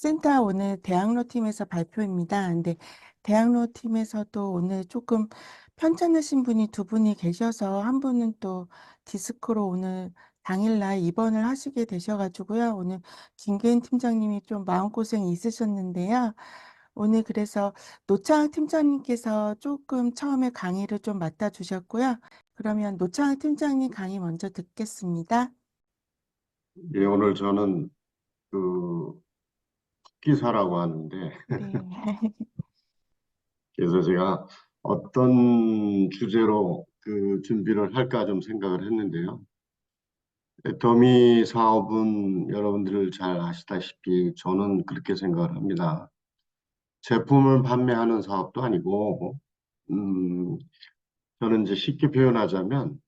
센터 오늘 대학로 팀에서 발표입니다. 근데 대학로 팀에서도 오늘 조금 편찮으신 분이 두 분이 계셔서 한 분은 또 디스크로 오늘 당일날 입원을 하시게 되셔가지고요. 오늘 김계인 팀장님이 좀 마음고생이 있으셨는데요. 오늘 그래서 노창학 팀장님께서 조금 처음에 강의를 좀 맡아주셨고요. 그러면 노창학 팀장님 강의 먼저 듣겠습니다. 예, 오늘 저는 그 기사라고 하는데 네. 그래서 제가 어떤 주제로 그 준비를 할까 좀 생각을 했는데요. 애터미 사업은 여러분들 잘 아시다시피 저는 그렇게 생각을 합니다. 제품을 판매하는 사업도 아니고 음, 저는 이제 쉽게 표현하자면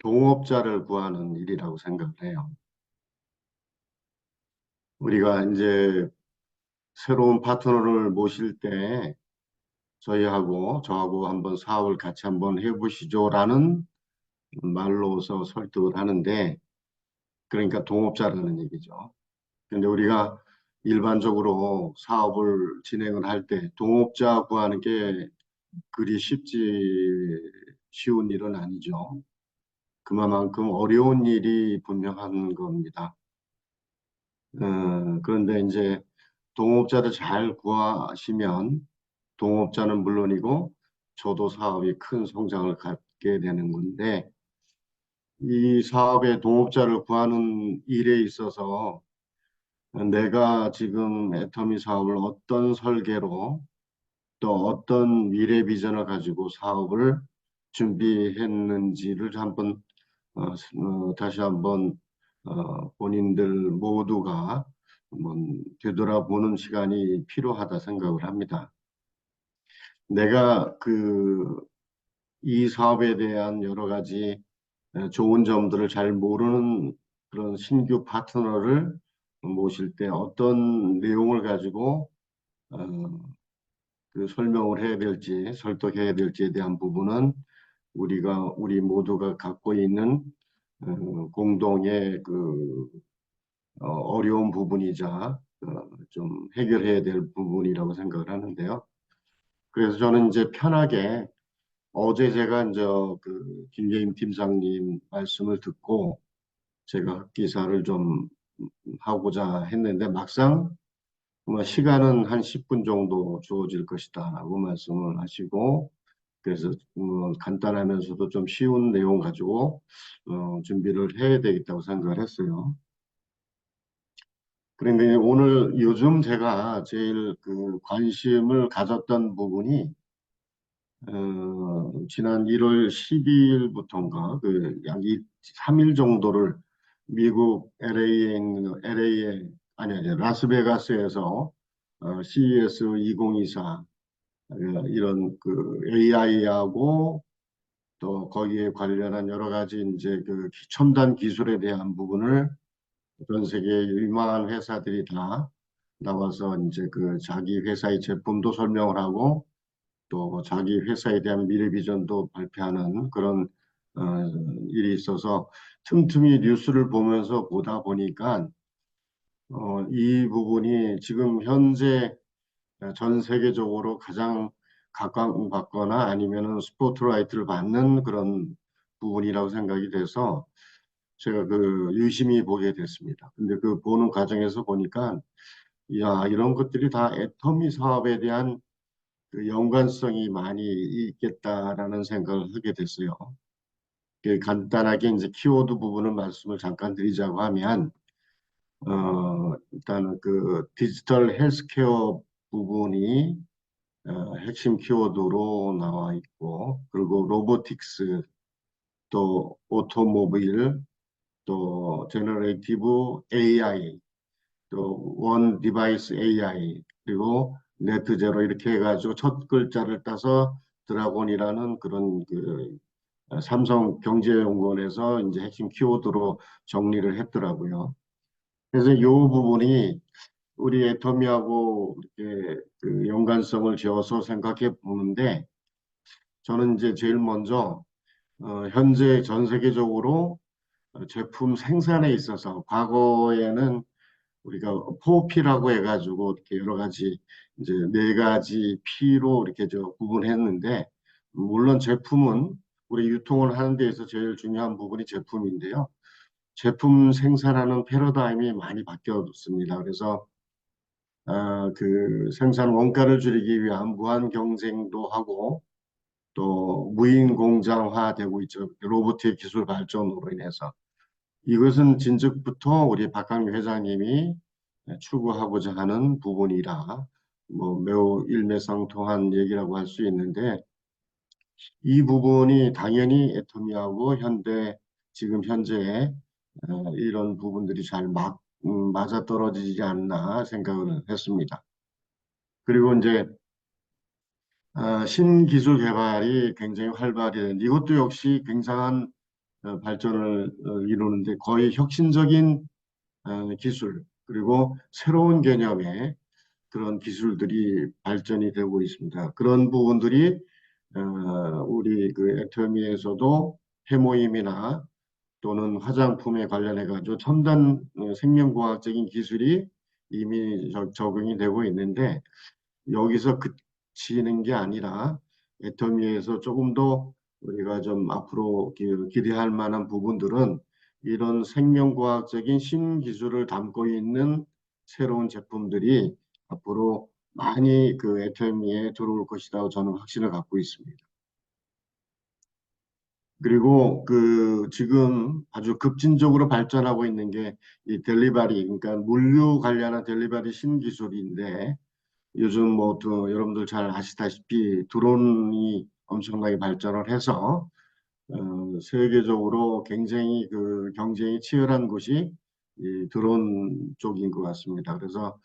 동업자를 구하는 일이라고 생각을 해요. 우리가 이제 새로운 파트너를 모실 때 저희하고 저하고 한번 사업을 같이 한번 해보시죠라는 말로서 설득을 하는데 그러니까 동업자라는 얘기죠. 근데 우리가 일반적으로 사업을 진행을 할 때 동업자 구하는 게 그리 쉽지 쉬운 일은 아니죠. 그만큼 어려운 일이 분명한 겁니다. 어, 그런데 이제 동업자를 잘 구하시면 동업자는 물론이고 저도 사업이 큰 성장을 갖게 되는 건데 이 사업의 동업자를 구하는 일에 있어서 내가 지금 애터미 사업을 어떤 설계로 또 어떤 미래 비전을 가지고 사업을 준비했는지를 한번 어, 어, 다시 한번 어, 본인들 모두가 한번 되돌아보는 시간이 필요하다 생각을 합니다. 내가 그 이 사업에 대한 여러 가지 좋은 점들을 잘 모르는 그런 신규 파트너를 모실 때 어떤 내용을 가지고 어, 그 설명을 해야 될지 설득해야 될지에 대한 부분은 우리가 우리 모두가 갖고 있는 어, 공동의 그 어, 어려운 부분이자 어, 좀 해결해야 될 부분이라고 생각을 하는데요. 그래서 저는 이제 편하게 어제 제가 이제 그 김예임 팀장님 말씀을 듣고 제가 기사를 좀 하고자 했는데 막상 시간은 한 10분 정도 주어질 것이다 라고 말씀을 하시고 그래서 뭐 간단하면서도 좀 쉬운 내용 가지고 어, 준비를 해야 되겠다고 생각을 했어요. 그런데 오늘 요즘 제가 제일 그 관심을 가졌던 부분이 어, 지난 1월 12일부터인가 그 약 3일 정도를 미국 LA에 있는 LA에 아니 아니 라스베가스에서 어, CES 2024 어, 이런 그 AI하고 또 거기에 관련한 여러 가지 이제 그 첨단 기술에 대한 부분을 전 세계 유망한 회사들이 다 나와서 이제 그 자기 회사의 제품도 설명을 하고 또 자기 회사에 대한 미래 비전도 발표하는 그런 어, 일이 있어서 틈틈이 뉴스를 보면서 보다 보니까 어, 이 부분이 지금 현재 전 세계적으로 가장 각광받거나 아니면은 스포트라이트를 받는 그런 부분이라고 생각이 돼서 제가 그 유심히 보게 됐습니다. 근데 그 보는 과정에서 보니까 야 이런 것들이 다 애터미 사업에 대한 그 연관성이 많이 있겠다라는 생각을 하게 됐어요. 그 간단하게 이제 키워드 부분을 말씀을 잠깐 드리자고 하면 어, 일단은 그 디지털 헬스케어 부분이 어, 핵심 키워드로 나와 있고 그리고 로보틱스 또 오토모빌 또 제너레이티브 AI 또 원 디바이스 AI 그리고 네트 제로 이렇게 해가지고 첫 글자를 따서 드라곤이라는 그런 그 삼성 경제연구원에서 이제 핵심 키워드로 정리를 했더라고요. 그래서 이 부분이 우리 애터미하고 이렇게 그 연관성을 지어서 생각해 보는데 저는 이제 제일 먼저 어, 현재 전 세계적으로 제품 생산에 있어서 과거에는 우리가 4P라고 해가지고 이렇게 여러 가지 이제 네 가지 P로 이렇게 저 구분했는데 물론 제품은 우리 유통을 하는 데에서 제일 중요한 부분이 제품인데요. 제품 생산하는 패러다임이 많이 바뀌었습니다. 그래서 아, 그 생산 원가를 줄이기 위한 무한 경쟁도 하고 또 무인 공장화 되고 있죠. 로보트의 기술 발전으로 인해서. 이것은 진즉부터 우리 박강규 회장님이 추구하고자 하는 부분이라 뭐 매우 일맥상통한 얘기라고 할 수 있는데 이 부분이 당연히 애터미하고 현대 지금 현재 어, 이런 부분들이 잘 막, 음, 맞아떨어지지 않나 생각을 했습니다. 그리고 이제 어, 신기술 개발이 굉장히 활발히 되는 이것도 역시 굉장한 어, 발전을 어, 이루는데 거의 혁신적인 어, 기술 그리고 새로운 개념의 그런 기술들이 발전이 되고 있습니다. 그런 부분들이 어, 우리 그 애터미에서도 해모임이나 또는 화장품에 관련해 가지고 첨단 어, 생명과학적인 기술이 이미 적- 적용이 되고 있는데 여기서 그 치는 게 아니라 애터미에서 조금 더 우리가 좀 앞으로 기- 기대할 만한 부분들은 이런 생명과학적인 신기술을 담고 있는 새로운 제품들이 앞으로 많이 그 애터미에 들어올 것이라고 저는 확신을 갖고 있습니다. 그리고 그 지금 아주 급진적으로 발전하고 있는 게 이 델리바리, 그러니까 물류 관련한 델리바리 신기술인데 요즘 뭐 또 여러분들 잘 아시다시피 드론이 엄청나게 발전을 해서 어, 세계적으로 굉장히 그 경쟁이 치열한 곳이 이 드론 쪽인 것 같습니다. 그래서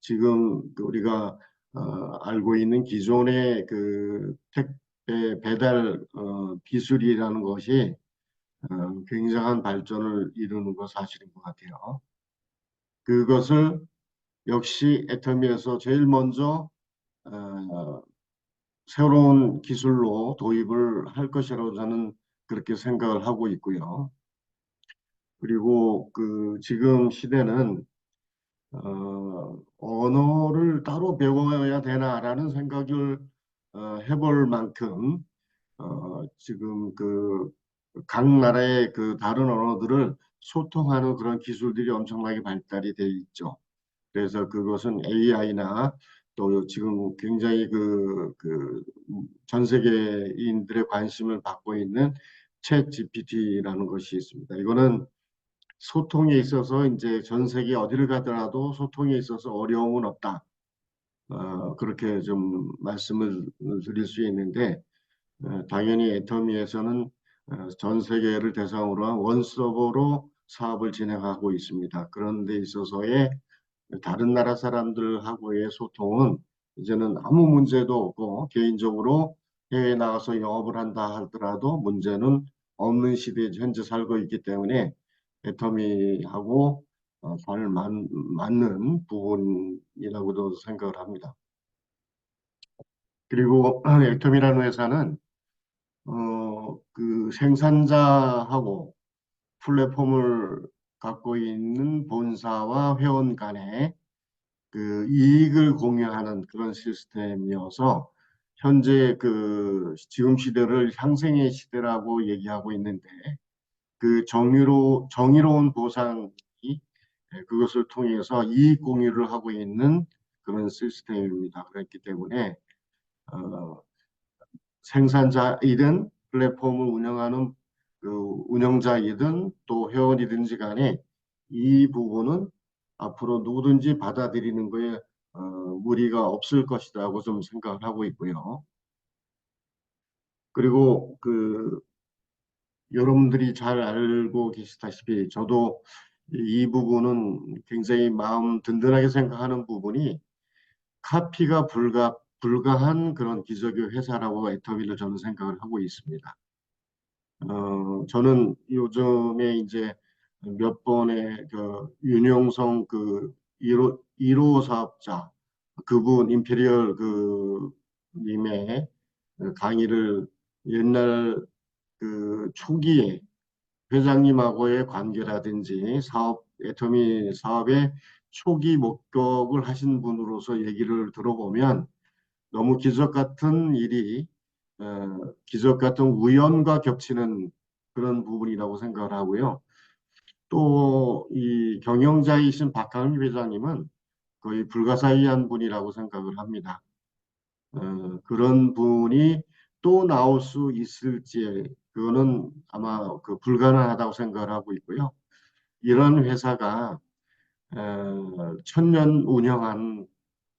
지금 그 우리가 어, 알고 있는 기존의 그 택배 배달 어, 기술이라는 것이 어, 굉장한 발전을 이루는 것 사실인 것 같아요. 그것을 역시 애터미에서 제일 먼저 어, 새로운 기술로 도입을 할 것이라고 저는 그렇게 생각을 하고 있고요. 그리고 그 지금 시대는 어, 언어를 따로 배워야 되나라는 생각을 어, 해볼 만큼 어, 지금 그 각 나라의 그 다른 언어들을 소통하는 그런 기술들이 엄청나게 발달이 돼 있죠. 그래서 그것은 AI나 또 지금 굉장히 그, 그, 전 세계인들의 관심을 받고 있는 챗 GPT라는 것이 있습니다. 이거는 소통에 있어서 이제 전 세계 어디를 가더라도 소통에 있어서 어려움은 없다. 어, 그렇게 좀 말씀을 드릴 수 있는데, 어, 당연히 애터미에서는 어, 전 세계를 대상으로 한 원서버로 사업을 진행하고 있습니다. 그런 데 있어서의 다른 나라 사람들하고의 소통은 이제는 아무 문제도 없고 개인적으로 해외에 나가서 영업을 한다 하더라도 문제는 없는 시대에 현재 살고 있기 때문에 애터미하고 어, 잘 맞, 맞는 부분이라고도 생각을 합니다. 그리고 애터미라는 회사는 어, 그 생산자하고 플랫폼을 갖고 있는 본사와 회원 간의 그 이익을 공유하는 그런 시스템이어서 현재 그 지금 시대를 향생의 시대라고 얘기하고 있는데 그 정의로 정의로운 보상이 예, 그것을 통해서 이익 공유를 하고 있는 그런 시스템입니다. 그렇기 때문에 어, 생산자이든 플랫폼을 운영하는 그 운영자이든 또 회원이든지 간에 이 부분은 앞으로 누구든지 받아들이는 거에 어, 무리가 없을 것이라고 좀 생각을 하고 있고요. 그리고 그 여러분들이 잘 알고 계시다시피 저도 이 부분은 굉장히 마음 든든하게 생각하는 부분이 카피가 불가 불가한 그런 기적의 회사라고 애터미를 저는 생각을 하고 있습니다. 어, 저는 요즘에 이제 몇 번의 그 윤영성 그 1호, 1호 사업자 그분 임페리얼 그 님의 강의를 옛날 그 초기에 회장님하고의 관계라든지 사업 애터미 사업의 초기 목격을 하신 분으로서 얘기를 들어보면 너무 기적 같은 일이 어, 기적 같은 우연과 겹치는 그런 부분이라고 생각을 하고요. 또 이 경영자이신 박강희 회장님은 거의 불가사의한 분이라고 생각을 합니다. 어, 그런 분이 또 나올 수 있을지 그거는 아마 그 불가능하다고 생각을 하고 있고요. 이런 회사가 어, 천년 운영한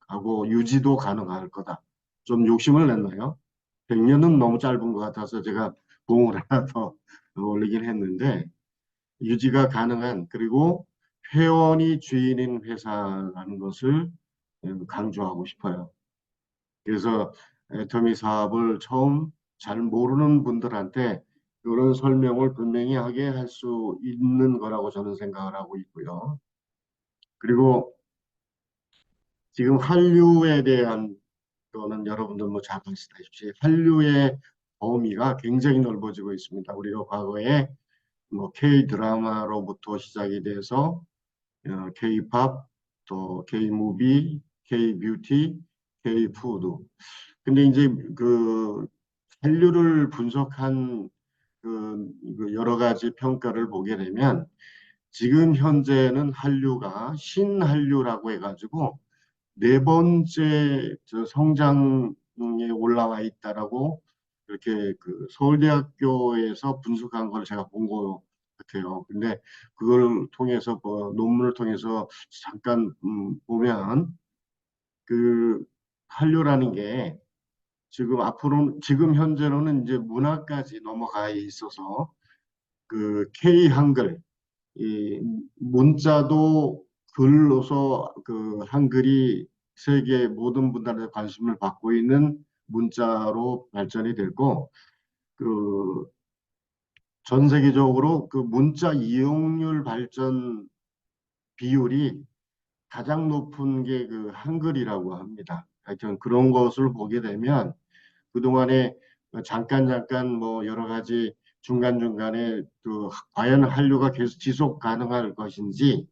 하고 유지도 가능할 거다. 좀 욕심을 냈나요? 100년은 너무 짧은 것 같아서 제가 봉을 하나 더 올리긴 했는데 유지가 가능한 그리고 회원이 주인인 회사라는 것을 강조하고 싶어요. 그래서 애터미 사업을 처음 잘 모르는 분들한테 이런 설명을 분명히 하게 할 수 있는 거라고 저는 생각을 하고 있고요. 그리고 지금 한류에 대한 거는 여러분들 뭐 잘 아시다시피 한류의 범위가 굉장히 넓어지고 있습니다. 우리가 과거에 뭐 K 드라마로부터 시작이 돼서 어, K 팝, 또 K 무비, K 뷰티, K 푸드. 근데 이제 그 한류를 분석한 그, 그 여러 가지 평가를 보게 되면 지금 현재는 한류가 신한류라고 해가지고 네 번째 저 성장에 올라와 있다라고 이렇게 그 서울대학교에서 분석한 걸 제가 본것 같아요. 근데 그걸 통해서 뭐 논문을 통해서 잠깐 음, 보면 그 한류라는 게 지금 앞으로 지금 현재로는 이제 문화까지 넘어가 있어서 그 K 한글 이 문자도 글로서 그 한글이 세계 모든 분들의 관심을 받고 있는 문자로 발전이 됐고 그 전 세계적으로 그 문자 이용률 발전 비율이 가장 높은 게 그 한글이라고 합니다. 하여튼 그런 것을 보게 되면 그동안에 잠깐 잠깐 뭐 여러 가지 중간중간에 그 과연 한류가 계속 지속 가능할 것인지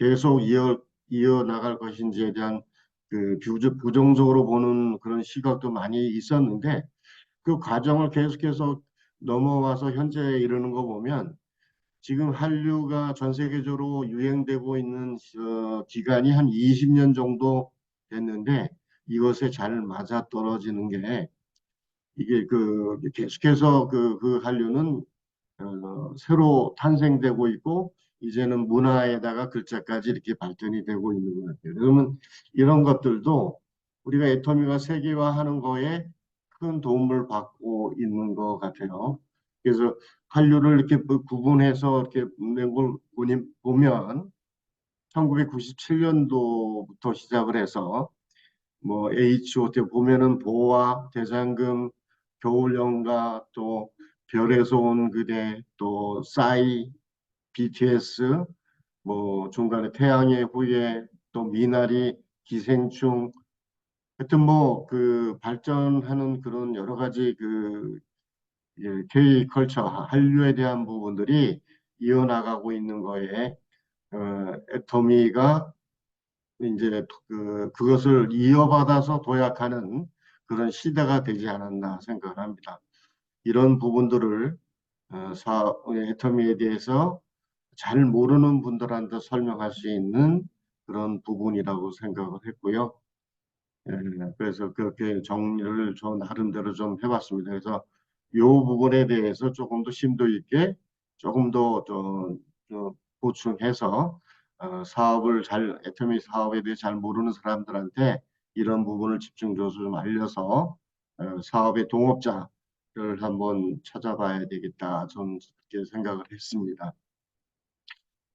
계속 이어 이어 나갈 것인지에 대한 그 부정- 부정적으로 보는 그런 시각도 많이 있었는데 그 과정을 계속해서 넘어와서 현재 이르는 거 보면 지금 한류가 전 세계적으로 유행되고 있는 어, 기간이 한 20년 정도 됐는데 이것에 잘 맞아 떨어지는 게 이게 그 계속해서 그, 그 한류는 어, 새로 탄생되고 있고 이제는 문화에다가 글자까지 이렇게 발전이 되고 있는 것 같아요. 그러면 이런 것들도 우리가 애터미가 세계화하는 거에 큰 도움을 받고 있는 것 같아요. 그래서 한류를 이렇게 뭐 구분해서 이렇게 낸걸 보면 1997년도부터 시작을 해서 뭐 H.O.T 보면은 보아, 대장금, 겨울연가, 또 별에서 온 그대, 또 싸이, BTS, 뭐 중간에 태양의 후예, 또 미나리, 기생충, 하여튼 뭐 그 발전하는 그런 여러 가지 그 예, K 컬처, 한류에 대한 부분들이 이어나가고 있는 거에 어, 애터미가 이제 그 그것을 이어받아서 도약하는 그런 시대가 되지 않았나 생각을 합니다. 이런 부분들을 어, 사 애터미에 대해서 잘 모르는 분들한테 설명할 수 있는 그런 부분이라고 생각을 했고요. 예, 그래서 그렇게 정리를 저 나름대로 좀 해봤습니다. 그래서 이 부분에 대해서 조금 더 심도 있게 조금 더 좀, 좀 보충해서 어, 사업을 잘 애터미 사업에 대해 잘 모르는 사람들한테 이런 부분을 집중적으로 좀 알려서 어, 사업의 동업자를 한번 찾아봐야 되겠다. 좀 그렇게 생각을 했습니다.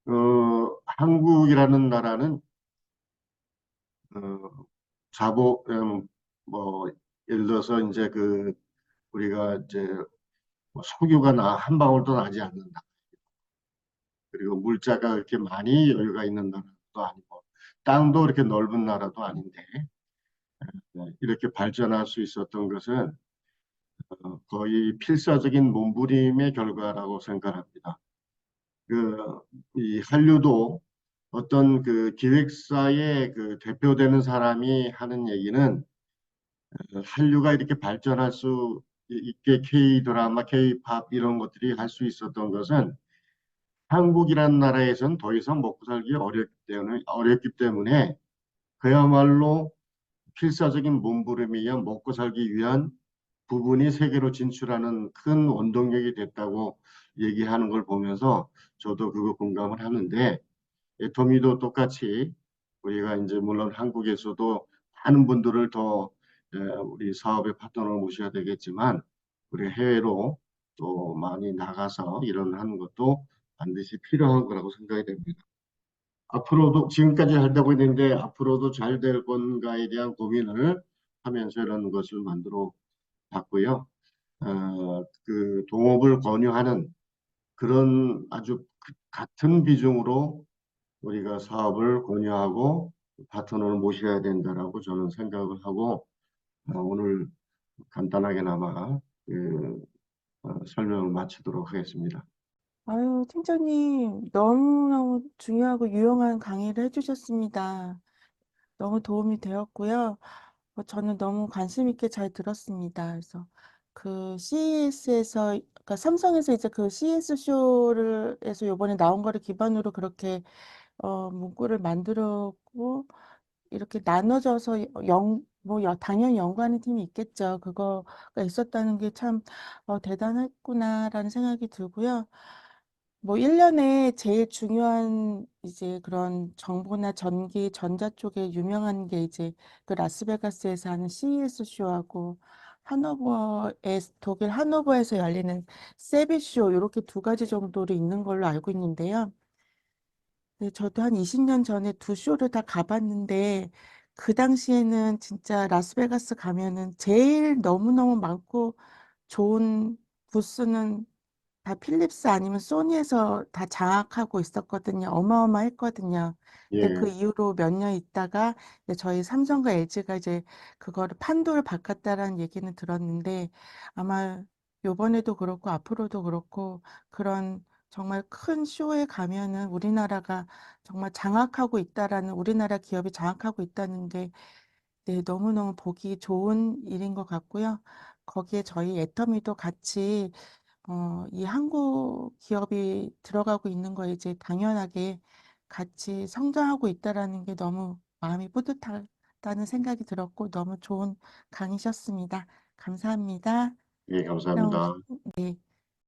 어, 한국이라는 나라는 어, 자보 음, 뭐 예를 들어서 이제 그 우리가 이제 뭐 석유가 나 한 방울도 나지 않는다. 그리고 물자가 그렇게 많이 여유가 있는 나라도 아니고 땅도 이렇게 넓은 나라도 아닌데 네, 이렇게 발전할 수 있었던 것은 어, 거의 필사적인 몸부림의 결과라고 생각합니다. 그, 이 한류도 어떤 그 기획사의 그 대표되는 사람이 하는 얘기는 어, 한류가 이렇게 발전할 수 있게 K-드라마, K-팝 이런 것들이 할 수 있었던 것은 한국이라는 나라에선 더 이상 먹고 살기 어렵기 때문에, 어렵기 때문에 그야말로 필사적인 몸부림이야 먹고 살기 위한 부분이 세계로 진출하는 큰 원동력이 됐다고 얘기하는 걸 보면서 저도 그거 공감을 하는데 애터미도 똑같이 우리가 이제 물론 한국에서도 많은 분들을 더 에, 우리 사업의 파트너를 모셔야 되겠지만 우리 해외로 또 많이 나가서 일을 하는 것도 반드시 필요한 거라고 생각이 됩니다. 앞으로도 지금까지 잘 되고 있는데 앞으로도 잘 될 건가에 대한 고민을 하면서 이런 것을 만들어 봤고요. 어, 그 동업을 권유하는 그런 아주 그- 같은 비중으로 우리가 사업을 권유하고 파트너를 모셔야 된다라고 저는 생각을 하고 어, 오늘 간단하게나마 그, 어, 설명을 마치도록 하겠습니다. 아유, 팀장님, 너무너무 중요하고 유용한 강의를 해주셨습니다. 너무 도움이 되었고요. 어, 저는 너무 관심 있게 잘 들었습니다. 그래서 그 CES에서, 그러니까 삼성에서 이제 그 CES 쇼를 해서 요번에 나온 거를 기반으로 그렇게 어, 문구를 만들었고, 이렇게 나눠져서 연, 뭐, 여- 당연히 연구하는 팀이 있겠죠. 그거가 있었다는 게 참, 어, 대단했구나라는 생각이 들고요. 뭐, 1년에 제일 중요한 이제 그런 정보나 전기, 전자 쪽에 유명한 게 이제 그 라스베가스에서 하는 CES 쇼하고 하노버에, 독일 하노버에서 열리는 세비 쇼, 이렇게 두 가지 정도로 있는 걸로 알고 있는데요. 네, 저도 한 20년 전에 두 쇼를 다 가봤는데, 그 당시에는 진짜 라스베가스 가면은 제일 너무너무 많고 좋은 부스는 다 필립스 아니면 소니에서 다 장악하고 있었거든요. 어마어마했거든요. 근데 그 예, 이후로 몇 년 있다가 이제 저희 삼성과 LG가 이제 그거를 판도를 바꿨다라는 얘기는 들었는데 아마 요번에도 그렇고 앞으로도 그렇고 그런 정말 큰 쇼에 가면은 우리나라가 정말 장악하고 있다라는 우리나라 기업이 장악하고 있다는 게 네, 너무너무 보기 좋은 일인 것 같고요. 거기에 저희 애터미도 같이 어, 이 한국 기업이 들어가고 있는 거에 이제 당연하게 같이 성장하고 있다라는 게 너무 마음이 뿌듯하다는 생각이 들었고 너무 좋은 강의셨습니다. 감사합니다. 예, 감사합니다. 네,